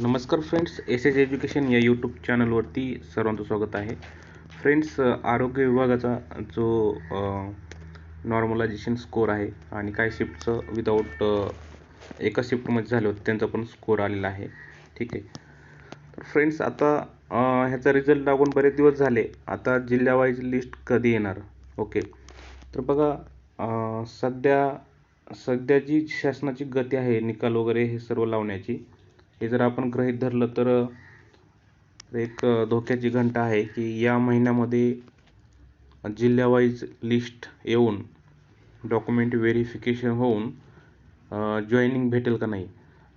नमस्कार friends S S education या YouTube चॅनलवरती सर्वांचं स्वागत आहे. फ्रेंड्स आरोग्य विभागाचा जो नॉर्मलायझेशन स्कोर आहे आणि काही शिफ्टचं विदाऊट एका शिफ्टमध्ये झालं होतं त्यांचा पण स्कोअर आलेला आहे. ठीक आहे. तर फ्रेंड्स आता ह्याचा रिझल्ट लागून बरेच दिवस झाले. आता जिल्ह्यावाईज लिस्ट कधी येणार? ओके तर बघा सध्या सध्या जी शासनाची गती आहे निकाल वगैरे हे सर्व लावण्याची हे जर आपण गृहीत धरलं तर एक धोक्याची घंटा आहे की या महिन्यामध्ये जिल्ह्यावाईज लिस्ट येऊन डॉक्युमेंट व्हेरिफिकेशन होऊन जॉईनिंग भेटेल का नाही?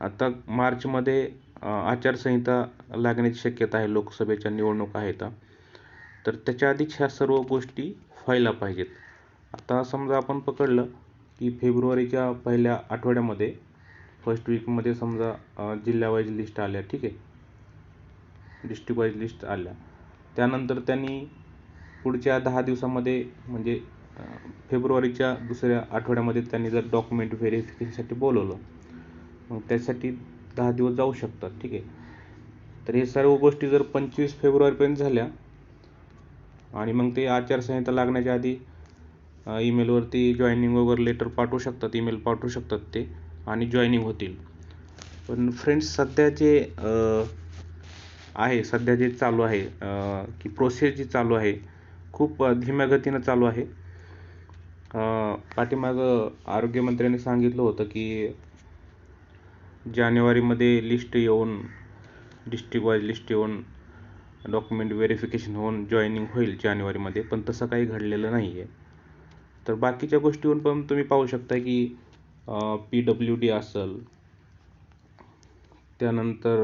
आता मार्चमध्ये आचारसंहिता लागण्याची शक्यता आहे लोकसभेच्या निवडणूक आहेत. तर त्याच्या आधीच ह्या सर्व गोष्टी व्हायला पाहिजेत. आता समजा आपण पकडलं की फेब्रुवारीच्या पहिल्या आठवड्यामध्ये फर्स्ट वीकमध्ये समजा जिल्हावाईज जिल्ह्यावाईज लिस्ट आल्या ठीक आहे? डिस्ट्रिक्ट वाईज लिस्ट आल्या. त्यानंतर त्यांनी पुढच्या दहा दिवसामध्ये म्हणजे फेब्रुवारीच्या दुसऱ्या आठवड्यामध्ये त्यांनी जर डॉक्युमेंट व्हेरिफिकेशनसाठी बोलवलं मग त्यासाठी दहा दिवस जाऊ शकतात ठीक आहे? तर हे सर्व गोष्टी जर पंचवीस फेब्रुवारीपर्यंत झाल्या आणि मग ते आचारसंहिता लागण्याच्या आधी ईमेलवरती जॉईनिंग वगैरे लेटर पाठवू शकतात ईमेल पाठवू शकतात ते. आणि जॉईनिंग होतील. पण फ्रेंड्स सध्या जे आहे सध्या जे चालू आहे की प्रोसेस जी चालू आहे खूप धीम्या गतीनं चालू आहे. पाठीमागं आरोग्यमंत्र्यांनी सांगितलं होतं की जानेवारीमध्ये लिस्ट येऊन डिस्ट्रिक्ट वाईज लिस्ट येऊन डॉक्युमेंट व्हेरिफिकेशन होऊन जॉईनिंग होईल जानेवारीमध्ये पण तसं काही घडलेलं नाही आहे तर बाकीच्या गोष्टीवर पण तुम्ही पाहू शकता की पी डब्ल्यू डी असेल. त्यानंतर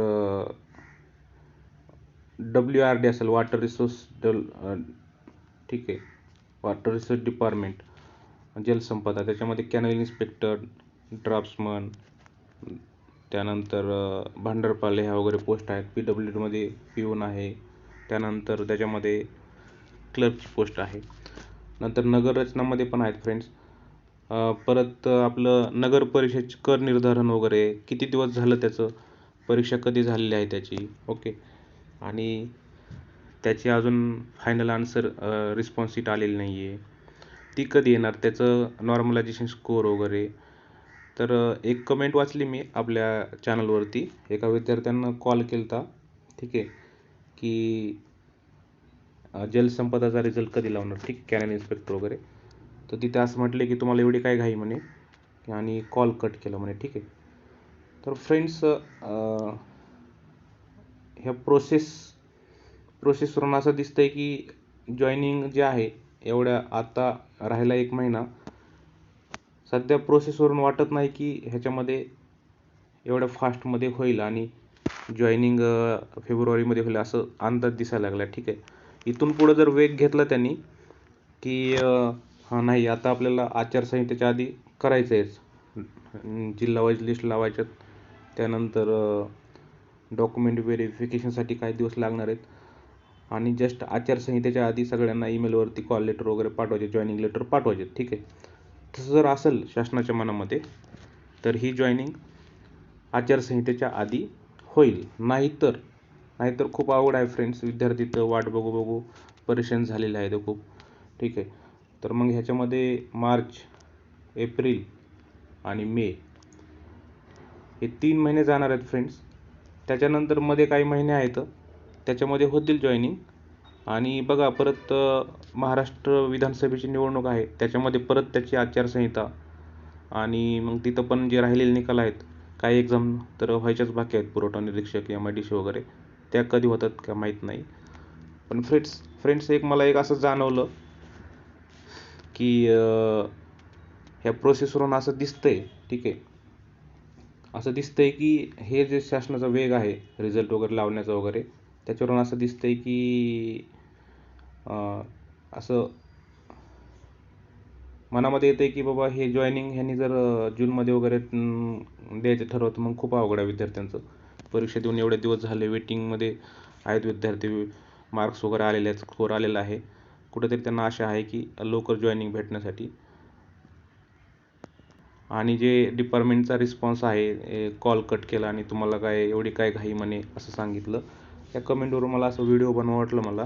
डब्ल्यू आर डी असेल वॉटर रिसोर्स डल ठीक आहे. वॉटर रिसोर्स डिपार्टमेंट जलसंपदा त्याच्यामध्ये कॅनल इन्स्पेक्टर ड्राफ्ट्समन त्यानंतर भांडरपाले ह्या वगैरे पोस्ट आहेत. पी डब्ल्यू डीमध्ये पिऊन आहे. त्यानंतर त्याच्यामध्ये क्लर्कची पोस्ट आहे. नंतर नगररचनामध्ये पण आहेत फ्रेंड्स परत आपलं नगर परिषद कर निर्धारण वगैरे किती दिवस झालं त्याचं? परीक्षा कधी झालेली आहे त्याची? ओके. आणि त्याची अजून फायनल आन्सर रिस्पॉन्स शीट आलेली नाही आहे ती कधी येणार? त्याचं नॉर्मलायझेशन स्कोअर वगैरे. तर एक कमेंट वाचली मी आपल्या चॅनलवरती एका विद्यार्थ्यांना कॉल केला होता ठीक आहे. की जलसंपदाचा रिझल्ट कधी लावणार? ठीक कॅनल इन्स्पेक्टर वगैरे. तर तिथे असं म्हटले की तुम्हाला एवढी काय घाई म्हणे. आणि कॉल कट केला म्हणे ठीक आहे. तर फ्रेंड्स ह्या प्रोसेस प्रोसेसवरून असं दिसतं आहे की जॉईनिंग जे आहे एवढ्या आता राहिला एक महिना. सध्या प्रोसेसवरून वाटत नाही की ह्याच्यामध्ये एवढ्या फास्टमध्ये होईल आणि जॉईनिंग फेब्रुवारीमध्ये होईल असं अंदाज दिसायला लागला ठीक आहे. इथून पुढं जर वेग घेतला त्यांनी की हां नाही आता आपल्याला आचारसंहितेच्या आधी करायचं आहेच जिल्हा वाईज लिस्ट लावायच्यात. त्यानंतर डॉक्युमेंट व्हेरिफिकेशनसाठी काही दिवस लागणार आहेत. आणि जस्ट आचारसंहितेच्या आधी सगळ्यांना ईमेलवरती कॉल लेटर वगैरे पाठवायचे जॉईनिंग लेटर पाठवायचे ठीक आहे? तसं जर असेल शासनाच्या मनामध्ये तर ही जॉईनिंग आचारसंहितेच्या आधी होईल. नाहीतर नाहीतर खूप आवड आहे फ्रेंड्स विद्यार्थी तर वाट बघू बघू. परेशान झालेले आहेत खूप. ठीक आहे? तर मग ह्याच्यामध्ये मार्च एप्रिल आणि मे हे तीन महिने जाणार आहेत फ्रेंड्स. त्याच्यानंतरमध्ये काही महिने आहेत. त्याच्यामध्ये होतील जॉईनिंग आणि बघा परत महाराष्ट्र विधानसभेची निवडणूक आहे. त्याच्यामध्ये परत त्याची आचारसंहिता आणि मग तिथं पण जे राहिलेले निकाल आहेत काही एक्झाम तर व्हायच्याच बाकी आहेत. पुरवठा निरीक्षक एम आय डी सी वगैरे. त्या कधी होतात का माहीत नाही. पण फ्रेंड्स फ्रेंड्स एक मला एक असं जाणवलं. की ह्या प्रोसेसवरून असं दिसतंय ठीक आहे? असं दिसतंय की हे जे शासनाचा वेग आहे रिझल्ट वगैरे लावण्याचा वगैरे त्याच्यावरून असं दिसतंय की असं मनामध्ये येतं की बाबा हे जॉईनिंग ह्यांनी जर जूनमध्ये वगैरे द्यायचं ठरवतं मग खूप अवघड आहे विद्यार्थ्यांचं. परीक्षा देऊन एवढे दिवस झाले वेटिंगमध्ये आहेत विद्यार्थी मार्क्स वगैरे आलेले आहेत स्कोर आलेला आहे. कुठेतरी त्यांना आशा आहे की लवकर जॉईनिंग भेटण्यासाठी. आणि जे डिपार्टमेंटचा रिस्पॉन्स आहे कॉल कट केला आणि तुम्हाला काय एवढी काय घाई म्हणे असं सांगितलं त्या कमेंटवरून मला असं व्हिडिओ बनवा वाटलं मला.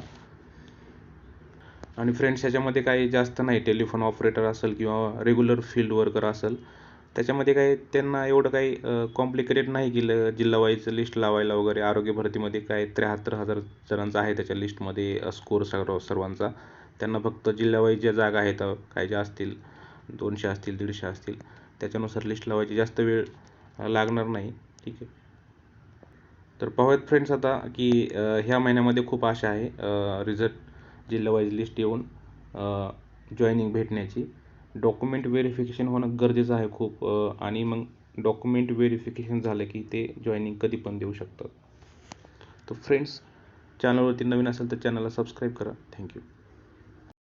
आणि फ्रेंड्स ह्याच्यामध्ये काही जास्त नाही टेलिफोन ऑपरेटर असेल किंवा रेग्युलर फील्ड वर्कर असेल त्याच्यामध्ये काही त्यांना एवढं काही कॉम्प्लिकेटेड नाही केलं जिल्हा लिस्ट लावायला वगैरे आरोग्य भरतीमध्ये काय त्र्याहत्तर हजार जणांचा आहे त्याच्या लिस्टमध्ये स्कोर सर्व सर्वांचा. त्यांना फक्त जिल्हावाईज ज्या जागा आहेत काय ज्या असतील दोनशे असतील दीडशे असतील त्याच्यानुसार लिस्ट लावायची जास्त वेळ लागणार नाही. ठीक आहे. तर पाहूयात फ्रेंड्स आता की ह्या महिन्यामध्ये खूप आशा आहे रिझल्ट जिल्हावाईज लिस्ट येऊन जॉईनिंग भेटण्याची. डॉक्युमेंट व्हेरिफिकेशन होणं गरजेचं आहे खूप आणि मग डॉक्युमेंट व्हेरिफिकेशन झालं की ते जॉईनिंग कधी पण देऊ शकतात. तर फ्रेंड्स चॅनलवरती नवीन असेल तर चॅनलला सबस्क्राईब करा. थँक्यू